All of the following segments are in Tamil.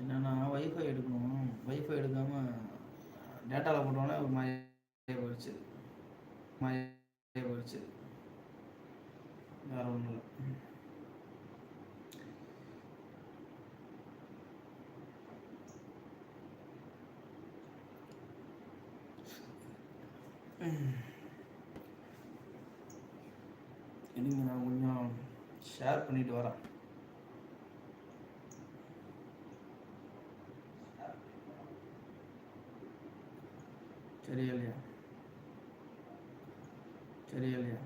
என்னன்னா வைஃபை எடுக்கணும். வைஃபை எடுக்காமல் டேட்டாவில் போட்டோன்னே ஒரு மாதிரி போயிடுச்சு. மாதிரி போயிடுச்சு. வேற ஒன்றும் இல்லை. இன்னைக்கு நான் கொஞ்சம் ஷேர் பண்ணிட்டு வரேன். சரியா இல்லையா சரியா இல்லையா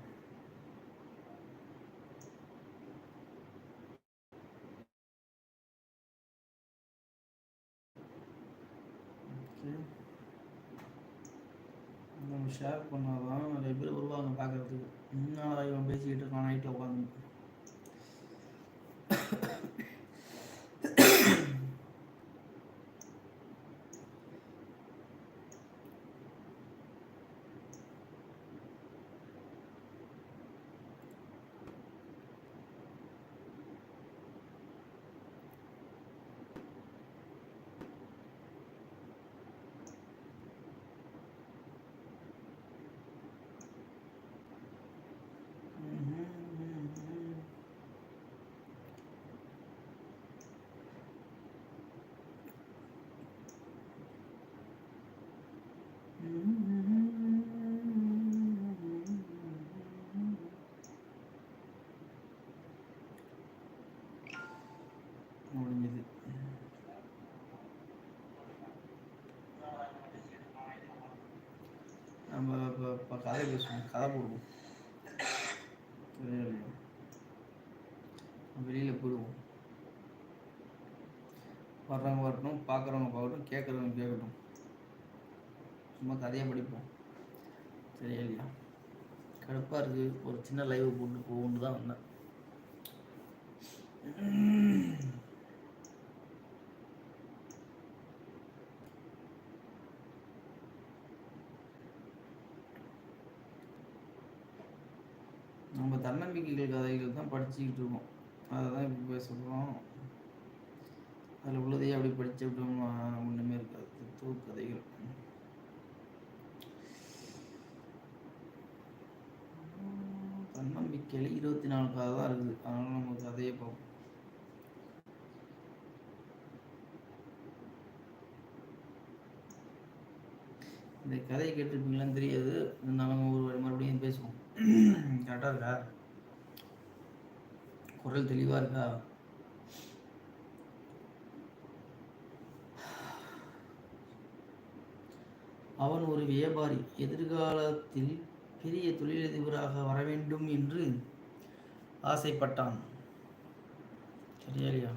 நம்ம ஷேர் பண்ணாதான் நிறைய பேர் வருவாங்க பார்க்குறதுக்கு. முன்னாள் இவன் பேசிக்கிட்டு இருக்கான் நைட்டில் உட்காந்து முடிஞ்சது நம்ம இப்போ இப்போ கதை பேசுவோம் கதை போடுவோம். வெளியில். போயிடுவோம் வர்றவங்க வரட்டும் பார்க்குறவங்க பார்க்கட்டும் கேட்குறவங்க கேட்கட்டும் சும்மா கதையாக படிப்போம். சரியா இல்லையா கடுப்பாக இருக்குது ஒரு சின்ன லைவ் போட்டு போகணுன்னு தான் வந்தேன் நம்ம தன்னம்பிக்கைகள் கதைகள் தான் படிச்சுக்கிட்டு இருக்கோம். அதை தான் இப்போ பேச போகிறோம் அதில் உள்ளதையே அப்படி படிச்சு விட்டோம்னா ஒன்றுமே இருக்காது. தத்துவ கதைகள். தன்னம்பிக்கையில் இருபத்தி நாலு கதை தான் இருக்குது. அதனால நம்ம கதையை பார்ப்போம். இந்த கதையை கேட்டிருப்பீங்களான்னு தெரியாது இருந்தாலும் ஒரு வாட்டி மறுபடியும் பேசுவோம் கரெக்டாக இருக்கா குரல் தெளிவாக இருக்கா? அவன் ஒரு வியாபாரி எதிர்காலத்தில் பெரிய தொழிலதிபராக வர வேண்டும் என்று ஆசைப்பட்டான். சரியா இல்லையா?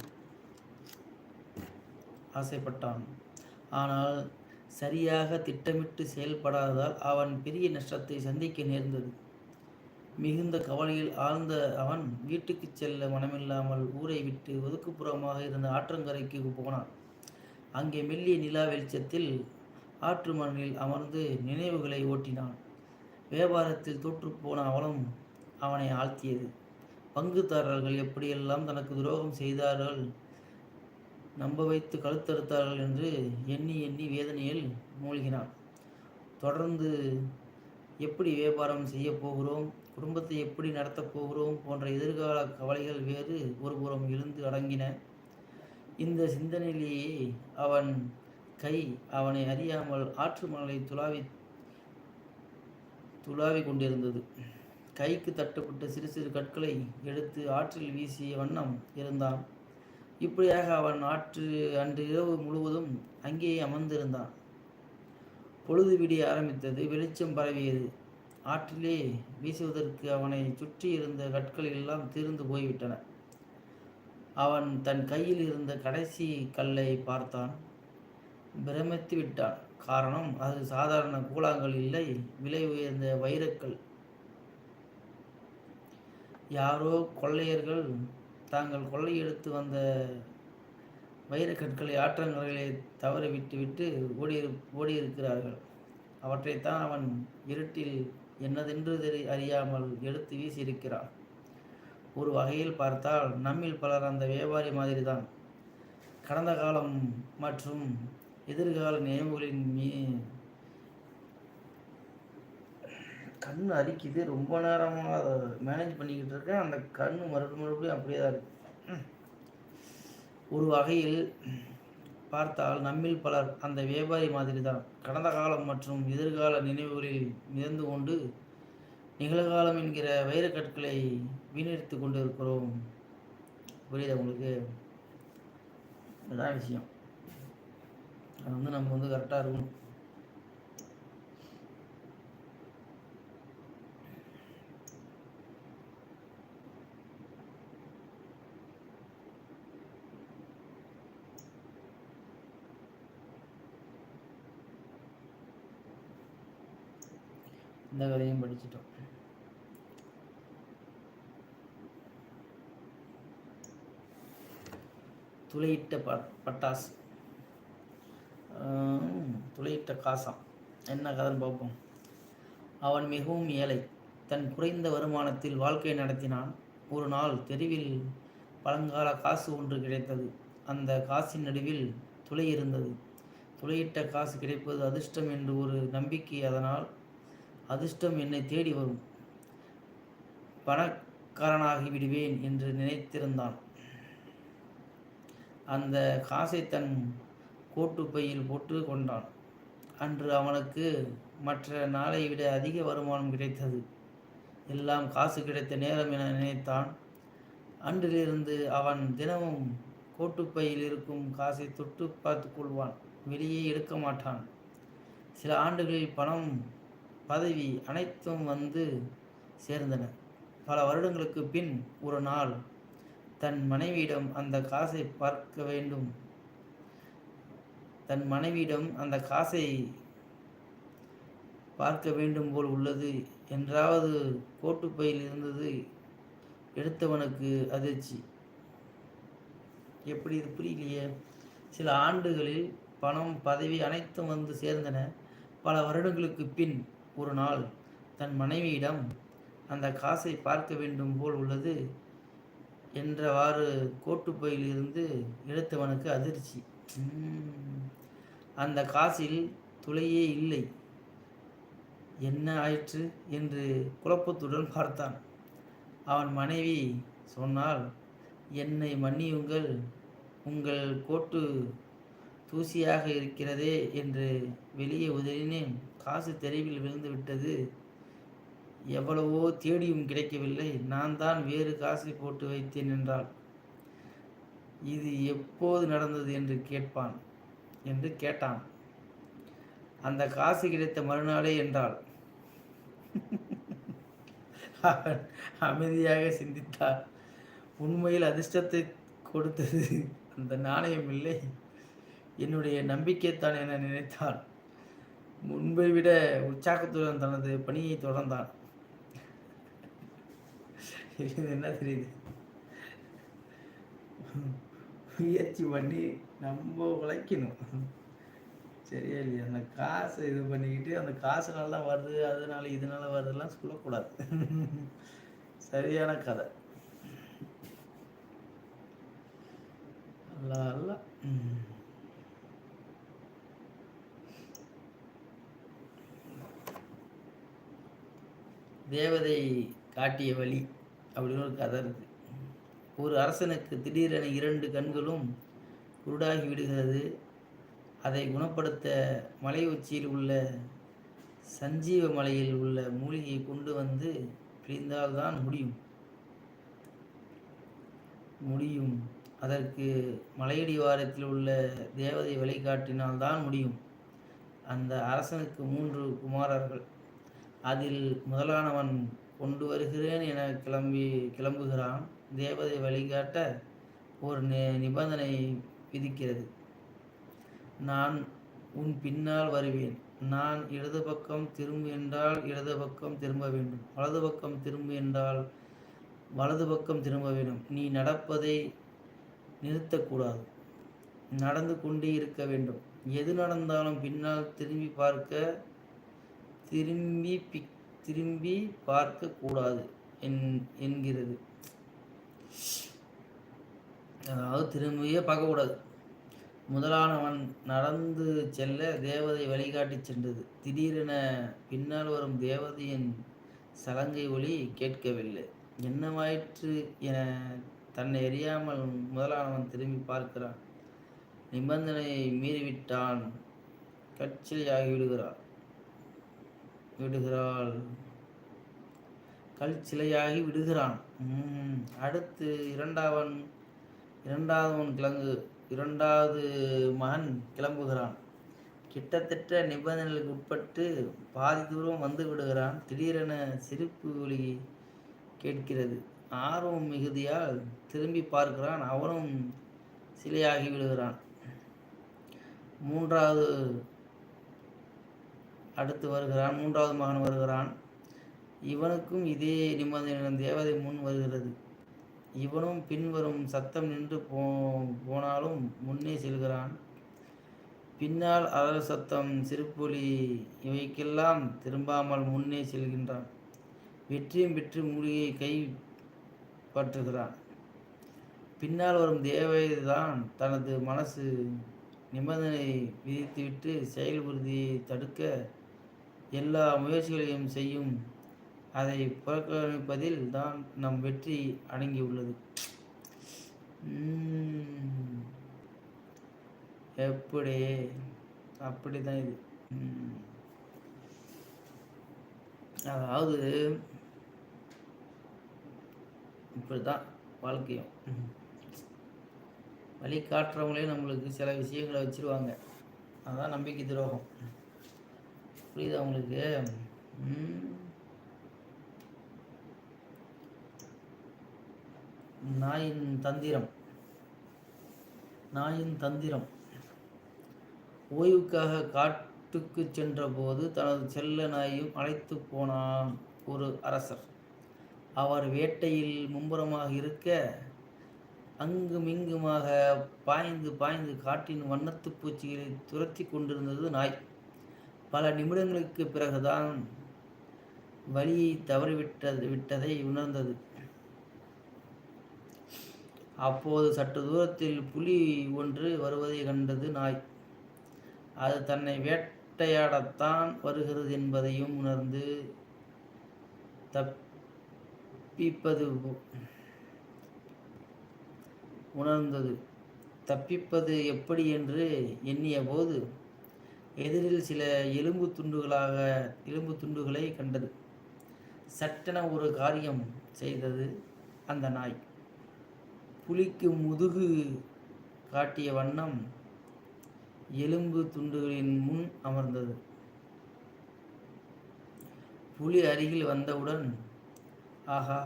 ஆசைப்பட்டான். ஆனால் சரியாக திட்டமிட்டு செயல்படாததால் அவன் பெரிய நஷ்டத்தை சந்திக்க நேர்ந்தது. மிகுந்த கவலையில் ஆழ்ந்த அவன் வீட்டுக்கு செல்ல மனமில்லாமல் ஊரை விட்டு ஒதுக்குப்புறமாக இருந்த ஆற்றங்கரைக்கு போனான். அங்கே மெல்லிய நிலா வெளிச்சத்தில் ஆற்று மணலில் அமர்ந்து நினைவுகளை ஓட்டினான். வியாபாரத்தில் தோற்றுப்போன அவனும் அவனை ஆழ்த்தியது. பங்குதாரர்கள் எப்படியெல்லாம் தனக்கு துரோகம் செய்தார்கள் நம்ப வைத்து கழுத்தறுத்தார்கள் என்று எண்ணி எண்ணி வேதனையில் மூழ்கினான். தொடர்ந்து எப்படி வியாபாரம் செய்ய போகிறோம்? குடும்பத்தை எப்படி நடத்தப் போகிறோம் போன்ற எதிர்கால கவலைகள் வேறு ஒருபுறம் எழுந்து அடங்கின. இந்த சிந்தனையிலேயே அவன் கை அவனை அறியாமல் ஆற்று மணலை துளாவி துளாவி கொண்டிருந்தது. கைக்கு தட்டுப்பட்ட சிறு சிறு கற்களை எடுத்து ஆற்றில் வீசிய வண்ணம் இருந்தான். இப்படியாக அவன் ஆற்று அன்று இரவு முழுவதும் அங்கேயே அமர்ந்திருந்தான். பொழுது விடிய ஆரம்பித்தது வெளிச்சம் பரவியது. ஆற்றிலே வீசுவதற்கு அவனை சுற்றி இருந்த கற்கள் எல்லாம் தீர்ந்து போய்விட்டன. அவன் தன் கையில் இருந்த கடைசி கல்லை பார்த்தான். பிரமித்து விட்டான். காரணம் அது சாதாரண கூழாங்கல் இல்லை விலை உயர்ந்த வைரக்கல். யாரோ கொள்ளையர்கள் தாங்கள் கொள்ளையெடுத்து வந்த வைரக்கற்களை ஆற்றங்கரையிலே தவற விட்டுவிட்டு ஓடியிரு ஓடியிருக்கிறார்கள். அவற்றைத்தான் அவன் இருட்டில் என்னதென்று தெரி அறியாமல் எடுத்து வீசியிருக்கிறான் ஒரு வகையில் பார்த்தால் நம்மில் பலர் அந்த வியாபாரி மாதிரிதான். கடந்த காலம் மற்றும் எதிர்கால நினைவுகளின் மீ கண் அரிக்குது. ரொம்ப நேரமாக அதை மேனேஜ் பண்ணிக்கிட்டு இருக்கேன். அந்த கண் மறுபடியும் மறுபடியும் அப்படியே தான் இருக்குது ஒரு வகையில் பார்த்தால் நம்மில் பலர் அந்த வியாபாரி மாதிரி தான் கடந்த காலம் மற்றும் எதிர்கால நினைவுகளில் மிதந்து கொண்டு நிகழ்காலம் என்கிற வைரக்கற்களை வீணடித்து கொண்டு இருக்கிறோம் புரியுதா உங்களுக்கு? இதுதான் விஷயம். அது வந்து நம்ம வந்து கரெக்டாக இருக்கணும். இந்த கதையும் படிச்சிட்டோம். துளையிட்ட பட்டாசு. துளையிட்ட காசாம் என்ன கதைன்னு பார்ப்போம். அவன் மிகவும் ஏழை. தன் குறைந்த வருமானத்தில் வாழ்க்கை நடத்தினான். ஒரு நாள் தெருவில் பழங்கால காசு ஒன்று கிடைத்தது. அந்த காசின் நடுவில் துளை இருந்தது. துளையிட்ட காசு கிடைப்பது அதிர்ஷ்டம் என்று ஒரு நம்பிக்கை அதனால் அதிர்ஷ்டம் என்னை தேடி வரும். பணக்காரனாகி விடுவேன் என்று நினைத்திருந்தான். அந்த காசை தன் கோட்டுப்பையில் போட்டு கொண்டான். அன்று அவனுக்கு மற்ற நாளை விட அதிக வருமானம் கிடைத்தது. எல்லாம் காசு கிடைத்த நேரம் என நினைத்தான். அன்றிலிருந்து அவன் தினமும் கோட்டுப்பையில் இருக்கும் காசை தொட்டு பார்த்து கொள்வான். வெளியே எடுக்க மாட்டான். சில ஆண்டுகளில் பணம் பதவி அனைத்தும் வந்து சேர்ந்தன. பல வருடங்களுக்கு பின் ஒரு நாள் தன் மனைவியிடம் அந்த காசை பார்க்க வேண்டும். தன் மனைவியிடம் அந்த காசை பார்க்க வேண்டும் போல் உள்ளது. என்றாவது கோட்டுப்பையில் இருந்தது எடுத்தவனுக்கு அதிர்ச்சி. எப்படி இது புரியலையே? சில ஆண்டுகளில் பணம் பதவி அனைத்தும் வந்து சேர்ந்தன. பல வருடங்களுக்கு பின் ஒரு நாள் தன் மனைவியிடம் அந்த காசை பார்க்க வேண்டும் போல் உள்ளது என்றவாறு கோட்டுப்பையிலிருந்து எடுத்தவனுக்கு அதிர்ச்சி. அந்த காசில் துளையே இல்லை. என்ன ஆயிற்று? என்று குழப்பத்துடன் பார்த்தான். அவன் மனைவி சொன்னால் என்னை மன்னியுங்கள். உங்கள் கோட்டு தூசியாக இருக்கிறதே என்று வெளியே உதறினேன். காசு தெருவில் விழுந்து விட்டது. எவ்வளவோ தேடியும் கிடைக்கவில்லை. நான் தான் வேறு காசை போட்டு வைத்தேன் என்றாள். இது எப்போது நடந்தது என்று கேட்பான்? என்று கேட்டான். அந்த காசு கிடைத்த மறுநாளே என்றாள். அமைதியாக சிந்தித்தார் உண்மையில் அதிர்ஷ்டத்தை கொடுத்தது அந்த நாணயம் இல்லை என்னுடைய நம்பிக்கைத்தான் என நினைத்தான் முன்பை விட உற்சாகத்துடன் தனது பணியை தொடர்ந்தான். என்ன தெரியுது? முயற்சி பண்ணி நம்ம உழைக்கணும். சரியா இல்லையா அந்த காசு இது பண்ணிக்கிட்டு அந்த காசு நல்லா வருது அதனால இதனால வருதுலாம் சொல்லக்கூடாது. சரியான கதை. நல்லா தேவதை காட்டிய வழி அப்படின்னு ஒரு கதை இருக்குது ஒரு அரசனுக்கு திடீரென இரண்டு கண்களும் குருடாகி விடுகிறது. அதை குணப்படுத்த மலை உச்சியில் உள்ள சஞ்சீவ மலையில் உள்ள மூலிகையை கொண்டு வந்து பிழிந்தால்தான் முடியும். முடியும். அதற்கு மலையடி வாரத்தில் உள்ள தேவதை வழிகாட்டினால்தான் முடியும். அந்த அரசனுக்கு மூன்று குமாரர்கள். அதில் முதலானவன் கொண்டு வருகிறேன் என கிளம்பி கிளம்புகிறான். தேவதை வழிகாட்ட ஒரு நிபந்தனை விதிக்கிறது. நான் உன் பின்னால் வருவேன். நான் இடது பக்கம் திரும்பு என்றால் இடது பக்கம் திரும்ப வேண்டும். வலது பக்கம் திரும்பு என்றால் வலது பக்கம் திரும்ப வேண்டும். நீ நடப்பதை நிறுத்தக்கூடாது. நடந்து கொண்டே இருக்க வேண்டும். எது நடந்தாலும் பின்னால் திரும்பி பார்க்க திரும்பி பிக் திரும்பி பார்க்கக்கூடாது என் என்கிறது. அதாவது திரும்பியே பார்க்கக்கூடாது. முதலானவன் நடந்து செல்ல தேவதை வழிகாட்டிச் சென்றது. திடீரென பின்னால் வரும் தேவதையின் சலங்கை ஒளி கேட்கவில்லை. என்னவாயிற்று என தன்னை அறியாமல் முதலானவன் திரும்பி பார்க்கிறான். நிபந்தனையை மீறிவிட்டான். கட்சியாகிவிடுகிறான். விடுகிறாள். கல் சிலையாகி விடுகிறான் அடுத்து இரண்டாவன் இரண்டாவன் கிளங்கு இரண்டாவது மகன் கிளம்புகிறான். கிட்டத்தட்ட நிபந்தனைகளுக்கு உட்பட்டு பாதி தூரம் வந்து விடுகிறான். திடீரென சிரிப்பு ஒளி கேட்கிறது. ஆர்வம் மிகுதியால் திரும்பி பார்க்கிறான். அவனும் சிலையாகி விடுகிறான். மூன்றாவது அடுத்து வருகிறான் மூன்றாவது மகன் வருகிறான். இவனுக்கும் இதே நிம்மதி தேவதை முன் வருகிறது. இவனும் பின்வரும் சத்தம் நின்று போ போனாலும் முன்னே செல்கிறான். பின்னால் அலர் சத்தம் சிறுப்புலி இவைக்கெல்லாம் திரும்பாமல் முன்னே செல்கின்றான். வெற்றியும் பெற்று மூலிகை கை பற்றுகிறான். பின்னால் வரும் தேவைதான் தனது மனசு நிபந்தனை விதித்துவிட்டு செயல் உறுதியை தடுக்க எல்லா முயற்சிகளையும் செய்யும். அதை புறக்கணிப்பதில் தான் நம் வெற்றி அடங்கியுள்ளது. எப்படி? அப்படி தான் இது அதாவது இப்படி தான் வாழ்க்கையும். வழி காட்டுறவங்களே நம்மளுக்கு சில விஷயங்களை வச்சுருவாங்க. அதுதான் நம்பிக்கை துரோகம். புரியுது அவங்களுக்கு நாயின் தந்திரம். நாயின் தந்திரம். ஓய்வுக்காக காட்டுக்கு சென்றபோது தனது செல்ல நாயும் அழைத்து போனான் ஒரு அரசர். அவர் வேட்டையில் மும்புறமாக இருக்க அங்குமிங்குமாக பாய்ந்து பாய்ந்து காட்டின் வண்ணத்து பூச்சிகளை துரத்தி கொண்டிருந்தது நாய். பல நிமிடங்களுக்கு பிறகுதான் வழியை தவறிவிட்டது விட்டதை உணர்ந்தது. அப்போது சற்று தூரத்தில் புலி ஒன்று வருவதை கண்டது நாய். அது தன்னை வேட்டையாடத்தான் வருகிறது என்பதையும் உணர்ந்து தப்பிப்பது உணர்ந்தது. தப்பிப்பது எப்படி என்று எண்ணிய போது எதிரில் சில எலும்பு துண்டுகளாக எலும்பு துண்டுகளை கண்டது. சட்டென ஒரு காரியம் செய்தது அந்த நாய். புலிக்கு முதுகு காட்டிய வண்ணம் எலும்பு துண்டுகளின் முன் அமர்ந்தது. புலி அருகில் வந்தவுடன் ஆஹா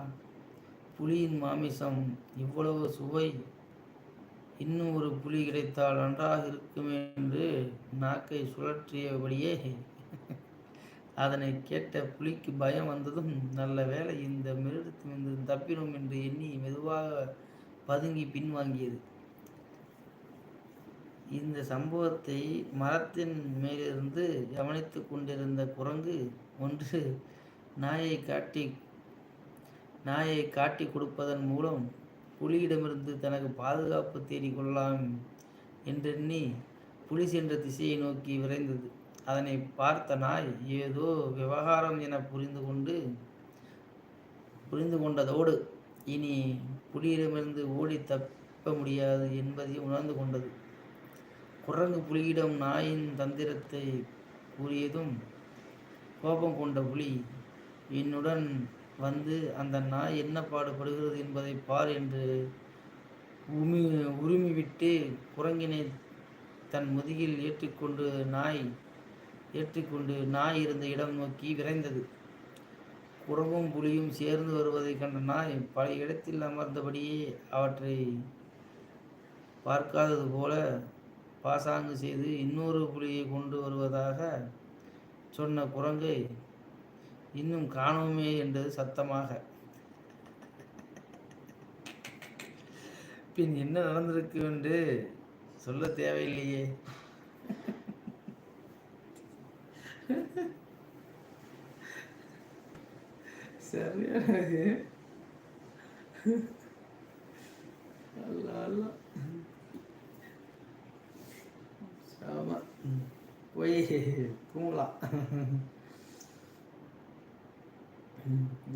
புலியின் மாமிசம் இவ்வளவு சுவை இன்னும் ஒரு புலி கிடைத்தால் நன்றாக இருக்குமே என்று நாக்கை சுழற்றியபடியே அதனை கேட்ட புலிக்கு பயம் வந்ததும் நல்ல வேலை இந்த மிருகத்திலிருந்து தப்பினோம் என்று எண்ணி மெதுவாக பதுங்கி பின்வாங்கியது. இந்த சம்பவத்தை மரத்தின் மேலிருந்து கவனித்து கொண்டிருந்த குரங்கு ஒன்று நாயை காட்டி நாயை காட்டி கொடுப்பதன் மூலம் புலியிடமிருந்து தனக்கு பாதுகாப்பு தேடிக்கொள்ளலாம் என்றெண்ணி புலி சென்ற திசையை நோக்கி விரைந்தது. அதனை பார்த்த நாய் ஏதோ விவகாரம் என புரிந்து கொண்டு புரிந்து கொண்டதோடு இனி புலியிடமிருந்து ஓடி தப்ப முடியாது என்பதை உணர்ந்து கொண்டது. குரங்கு புலியிடம் நாயின் தந்திரத்தை கூறியதும் கோபம் கொண்ட புலி என்னுடன் வந்து அந்த நாய் என்ன பாடுபடுகிறது என்பதை பார் என்று உமி உருமிவிட்டு குரங்கினை தன் முதுகில் ஏற்றிக்கொண்டு நாய் ஏற்றிக்கொண்டு நாய் இருந்த இடம் நோக்கி விரைந்தது. குரங்கும் புலியும் சேர்ந்து வருவதை கண்ட நாய் பல இடத்தில் அமர்ந்தபடியே அவற்றை பார்க்காதது போல பாசாங்கு செய்து இன்னொரு புலியை கொண்டு வருவதாக சொன்ன குரங்கை இன்னும் காணோமே என்றது சத்தமாக. பின் என்ன நடந்திருக்கு என்று சொல்ல தேவையில்லையே. சரியானது அல்ல அல்ல. ஆமாம் போய் தூங்கலாம்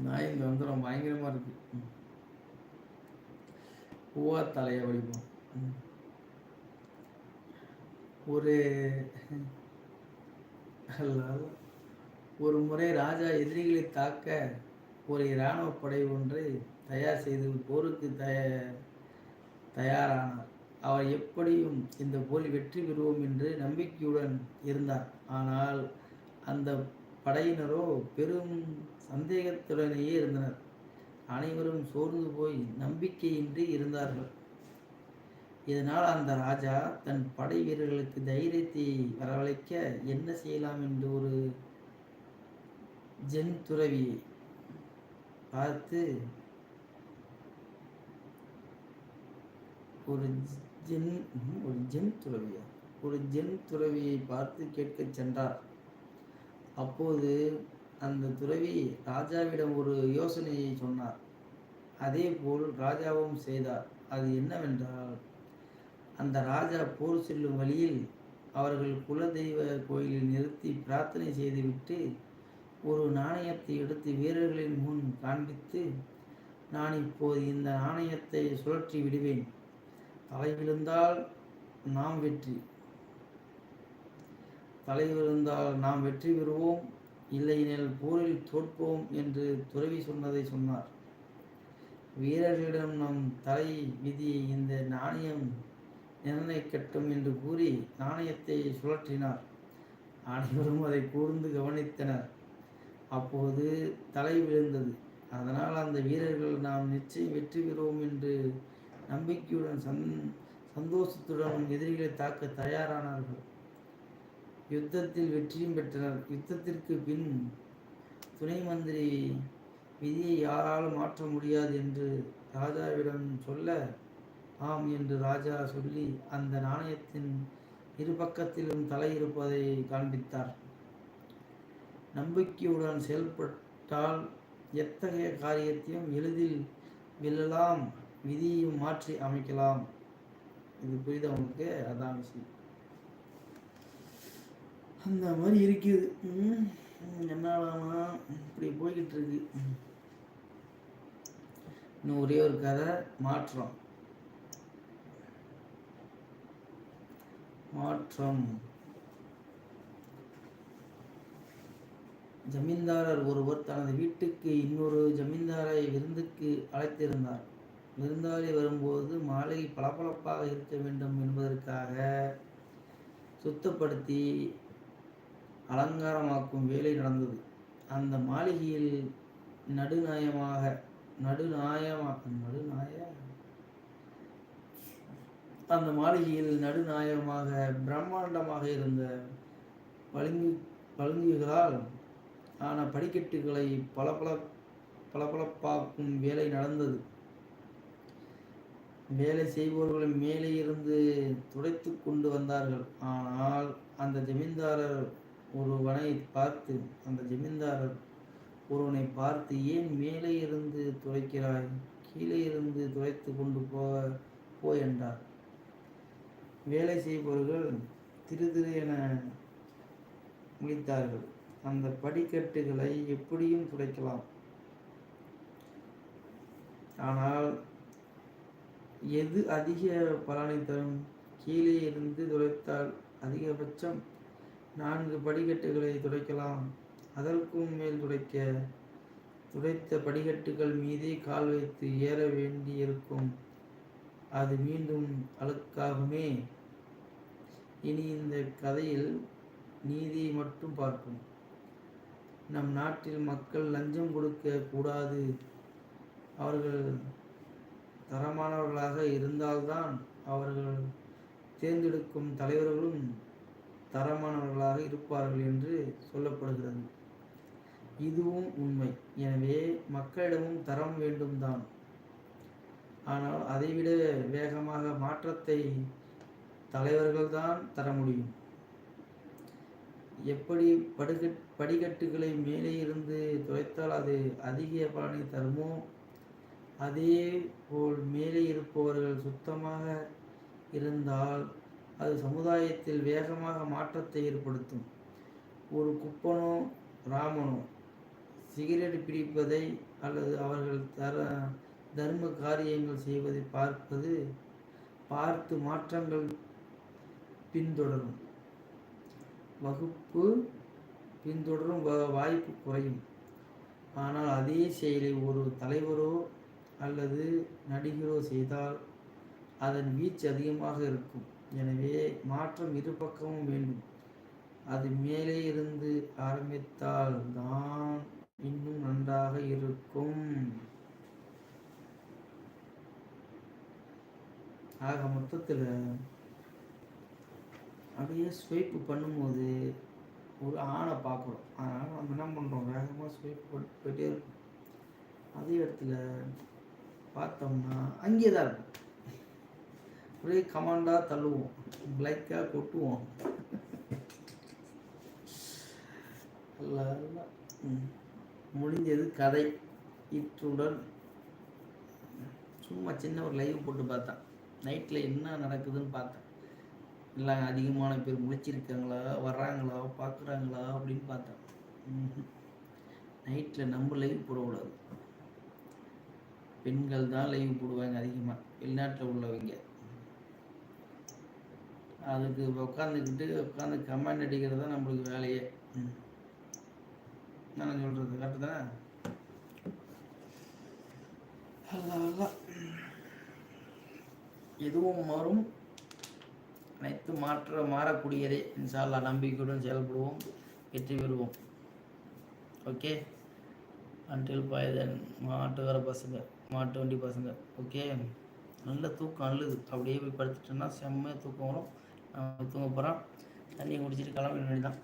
நாய் இங்கே வந்துடும் பயங்கரமாக இருக்கு. பூவா தலையை வடிப்போம் ஒரு ஒரு முறை ராஜா எதிரிகளை தாக்க ஒரு இராணுவ படை ஒன்றை தயார் செய்து போருக்கு தய தயாரானார். அவர் எப்படியும் இந்த போரில் வெற்றி பெறுவோம் என்று நம்பிக்கையுடன் இருந்தார். ஆனால் அந்த படையினரோ பெரும் சந்தேகத்துடனேயே இருந்தனர். அனைவரும் சோர்ந்து போய் நம்பிக்கையின்றி இருந்தார்கள். இதனால் அந்த ராஜா தன் படை வீரர்களுக்கு தைரியத்தை வரவழைக்க என்ன செய்யலாம் என்று ஒரு ஜென் துறவியை பார்த்து ஒரு ஜென் ஒரு ஜென் துறவியா? ஒரு ஜென் துறவியை பார்த்து கேட்கச் சென்றார். அப்போது அந்த துறவி ராஜாவிடம் ஒரு யோசனையை சொன்னார். அதே போல் ராஜாவும் செய்தார். அது என்னவென்றால் அந்த ராஜா போர் செல்லும் வழியில் அவர்கள் குலதெய்வ கோயிலில் நிறுத்தி பிரார்த்தனை செய்துவிட்டு ஒரு நாணயத்தை எடுத்து வீரர்களின் முன் காண்பித்து நான் இப்போது இந்த நாணயத்தை சுழற்றி விடுவேன். தலை விழுந்தால் நாம் வெற்றி. தலை விழுந்தால் நாம் வெற்றி பெறுவோம். இல்லையெனில் போரில் தோற்போம் என்று துறவி சொன்னதை சொன்னார். வீரர்களிடம் நம் தலை விதி இந்த நாணயம் நிர்ணயிக்கட்டும் என்று கூறி நாணயத்தை சுழற்றினார். அனைவரும் அதை கூர்ந்து கவனித்தனர். அப்போது தலை விழுந்தது. அதனால் அந்த வீரர்கள் நாம் நிச்சயம் வெற்றி பெறுவோம் என்று நம்பிக்கையுடன் சந் சந்தோஷத்துடன் எதிரிகளை தாக்க தயாரானார்கள். யுத்தத்தில் வெற்றியும் பெற்றனர். யுத்தத்திற்கு பின் துணை மந்திரி விதியை யாராலும் மாற்ற முடியாது என்று ராஜாவிடம் சொல்ல ஆம் என்று ராஜா சொல்லி அந்த நாணயத்தின் இரு பக்கத்திலும் தலை இருப்பதை காண்பித்தார். நம்பிக்கையுடன் செயல்பட்டால் எத்தகைய காரியத்தையும் எளிதில் வெல்லலாம் விதியையும் மாற்றி அமைக்கலாம். இது புரிதவங்களுக்கு அதான் விஷயம். அந்த மாதிரி இருக்குது. என்னாலாமா இப்படி போய்கிட்டு இருக்கு. இன்னும் ஒரே ஒரு கதை மாற்றம். மாற்றம். ஜமீன்தாரர் ஒருவர் தனது வீட்டுக்கு இன்னொரு ஜமீன்தாரை விருந்துக்கு அழைத்திருந்தார். விருந்தாளி வரும்போது மாலை பளபளப்பாக இருக்க வேண்டும் என்பதற்காக சுத்தப்படுத்தி அலங்காரமாக்கும் வேலை நடந்தது. அந்த மாளிகையில் நடுநாயமாக நடுநாயமாக நடுநாய? அந்த மாளிகையில் நடுநாயகமாக பிரம்மாண்டமாக இருந்த பளிங்கு பளிங்குகளால் ஆன படிக்கட்டுகளை பளபள பளபளப்பாக்கும் வேலை நடந்தது. வேலை செய்பவர்கள் மேலே இருந்து துடைத்து கொண்டு வந்தார்கள். ஆனால் அந்த ஜமீன்தாரர் ஒருவனை பார்த்து அந்த ஜமீன்தாரர் ஒருவனை பார்த்து ஏன் மேலே இருந்து துளைக்கிறாய் கீழே இருந்து துளைத்து கொண்டு போ போ என்றார். வேலை செய்பவர்கள் திரு திரு என முடித்தார்கள் அந்த படிக்கட்டுகளை எப்படியும் துடைக்கலாம். ஆனால் எது அதிக பலனை தரும்? கீழே இருந்து துடைத்தால் அதிகபட்சம் நான்கு படிக்கட்டுகளை துடைக்கலாம். அதற்கும் மேல் துடைக்க. துடைத்த படிக்கட்டுகள் மீதே கால் வைத்து ஏற வேண்டியிருக்கும். அது மீண்டும் அழுக்காகுமே? இனி இந்த கதையில் நீதியை மட்டும் பார்ப்போம். நம் நாட்டில் மக்கள் லஞ்சம் கொடுக்க கூடாது. அவர்கள் தரமானவர்களாக இருந்தால்தான் அவர்கள் தேர்ந்தெடுக்கும் தலைவர்களும் தரமானவர்களாக இருப்பார்கள் என்று சொல்லப்படுகிறது. இதுவும் உண்மை. எனவே மக்களிடமும் தரம் வேண்டும் தான் ஆனால் அதைவிட வேகமாக மாற்றத்தை தலைவர்கள்தான் தர முடியும். எப்படி படுகட் படிக்கட்டுகளை மேலே இருந்து துளைத்தால் அது அதிக பலனை தருமோ? அதே போல் மேலே இருப்பவர்கள் சுத்தமாக இருந்தால் அது சமுதாயத்தில் வேகமாக மாற்றத்தை ஏற்படுத்தும். ஒரு குப்பனோ ராமனோ சிகரெட் பிடிப்பதை அல்லது அவர்கள் தர தர்ம காரியங்கள் செய்வதை பார்ப்பது பார்த்து மாற்றங்கள் பின்தொடரும். வகுப்பு பின்தொடரும் வ- வாய்ப்பு குறையும். ஆனால் அதே செயலை ஒரு தலைவரோ அல்லது நடிகரோ செய்தால் அதன் வீச்சு அதிகமாக இருக்கும். எனவே மாற்றம் இரு பக்கமும் வேண்டும். அது மேலே இருந்து ஆரம்பித்தால் தான் இன்னும் நன்றாக இருக்கும். ஆக மொத்தத்தில் அப்படியே ஸ்வைப்பு பண்ணும்போது ஒரு ஆணை பார்க்குறோம் அதனால் நம்ம என்ன பண்ணுறோம் வேகமாக ஸ்வைப் போட்டு போயிட்டே இருக்கும். அதே இடத்துல பார்த்தோம்னா அங்கே தான் இருக்கும். ஒரே கமாண்டாக தள்ளுவோம். பிளைக்காக கொட்டுவோம். முடிஞ்சது கதை. இத்துடன் சும்மா சின்ன ஒரு லைவ் போட்டு பார்த்தேன். நைட்டில் என்ன நடக்குதுன்னு பார்த்தேன். எல்லாம் அதிகமான பேர் முழிச்சிருக்காங்களா வர்றாங்களா பார்க்குறாங்களா அப்படின்னு பார்த்தேன். நைட்டில் நம்ம லைவ் போடக்கூடாது. பெண்கள் தான் லைவ் போடுவாங்க அதிகமாக வெளிநாட்டில் உள்ளவங்க. அதுக்கு உட்காந்துக்கிட்டு உட்காந்து கமெண்ட் அடிக்கிறது தான் நம்மளுக்கு வேலையே. நான் சொல்கிறது கரெக்டு தானே. எதுவும் மாறும்? அனைத்து மாற்ற மாறக்கூடியதே. இன்ஷால்லா நம்பிக்கையுடன் செயல்படுவோம் வெற்றி பெறுவோம். ஓகே? அன்டில் பாய்தன் மாட்டுக்கார பசங்க மாட்டு வண்டி பசங்க. ஓகே? நல்ல தூக்கம் நல்லது அப்படியே போய் படுத்துட்டோன்னா செம்ம தூக்கம் வரும். தூங்க போகிறான் தண்ணியை குடிச்சிட்டு கிளம்ப வேண்டியதான்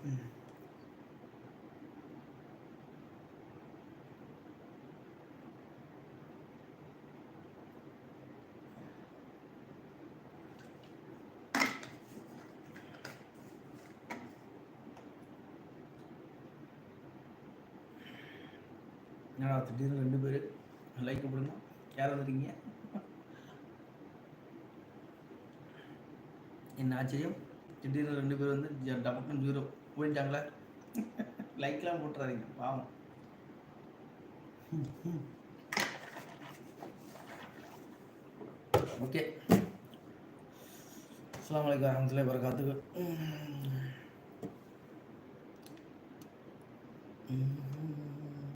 என்னடா திடீர்னு ரெண்டு பேர் லைக் போடுங்க யார் இருக்கீங்க என்ன ஆச்சரியம்? திடீர்னு ரெண்டு பேர் வந்து ஜ- டபக்குன்னு ஜீரோ போயிட்டாங்களா? லைக்லாம் போட்டுறாதீங்க பாவம். ஓகே. அஸ்லாம் வலைக்கம் வரமத்துல்லாஹி வரகாத்துக்கு